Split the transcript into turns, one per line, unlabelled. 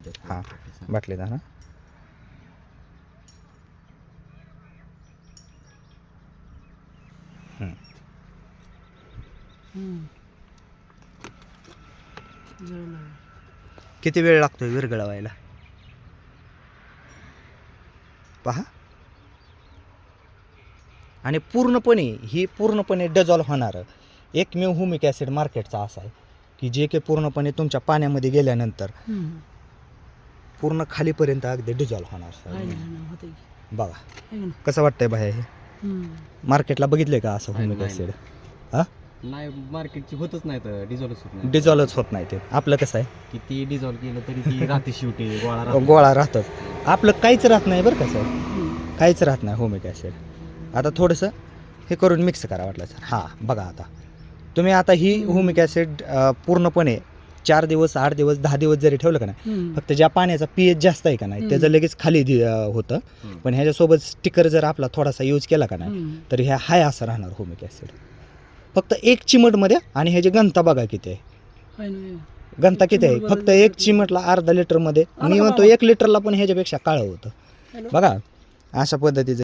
हां बाटली ना किती वेळ लागतो विरघळवायला? पहा. आणि पूर्णपणे ही पूर्णपणे डझॉल्व होणारं. एकमेव हुमिक ॲसिड मार्केटचा असा आहे की जे काही पूर्णपणे तुमच्या पाण्यामध्ये गेल्यानंतर पूर्ण खालीपर्यंत अगदी डिझॉल्व होणार बघा. कसं वाटतंय बाहेर हे? मार्केटला बघितलंय का असं
नाही,
हुमिक
नाही,
ॲसिड
नाही. मार्केटची होतच नाही तर डिझॉल्वच होत नाही.
डिझॉल्वच होत नाही ते. आपलं कसं आहे?
किती डिझॉल्व केलं तरी ती राहते शेवटी गोळा राहतो.
गोळा राहतात आपलं काहीच राहत नाही बरं का सर. काहीच राहत नाही होमिक ॲसिड आता थोडंसं हे करून मिक्स करा वाटलं सर. हां बघा आता. तुम्ही आता ही होमिक ॲसिड पूर्णपणे चार दिवस आठ दिवस दहा दिवस जरी ठेवलं का नाही फक्त ज्या पाण्याचा पी जास्त आहे का नाही त्याचं लगेच खाली दि- अं, होतं. पण ह्याच्यासोबत स्टिकर जर आपला थोडासा यूज केला का नाही तर ह्या हाय असं राहणार होमिक ॲसिड फक्त एक चिमटमध्ये आणि ह्याची घनता बघा किती आहे. घनता किती आहे? फक्त एक चिमटला अर्धा लिटरमध्ये मी म्हणतो एक लिटरला पण ह्याच्यापेक्षा काळं होतं. बघा अशा पद्धतीचं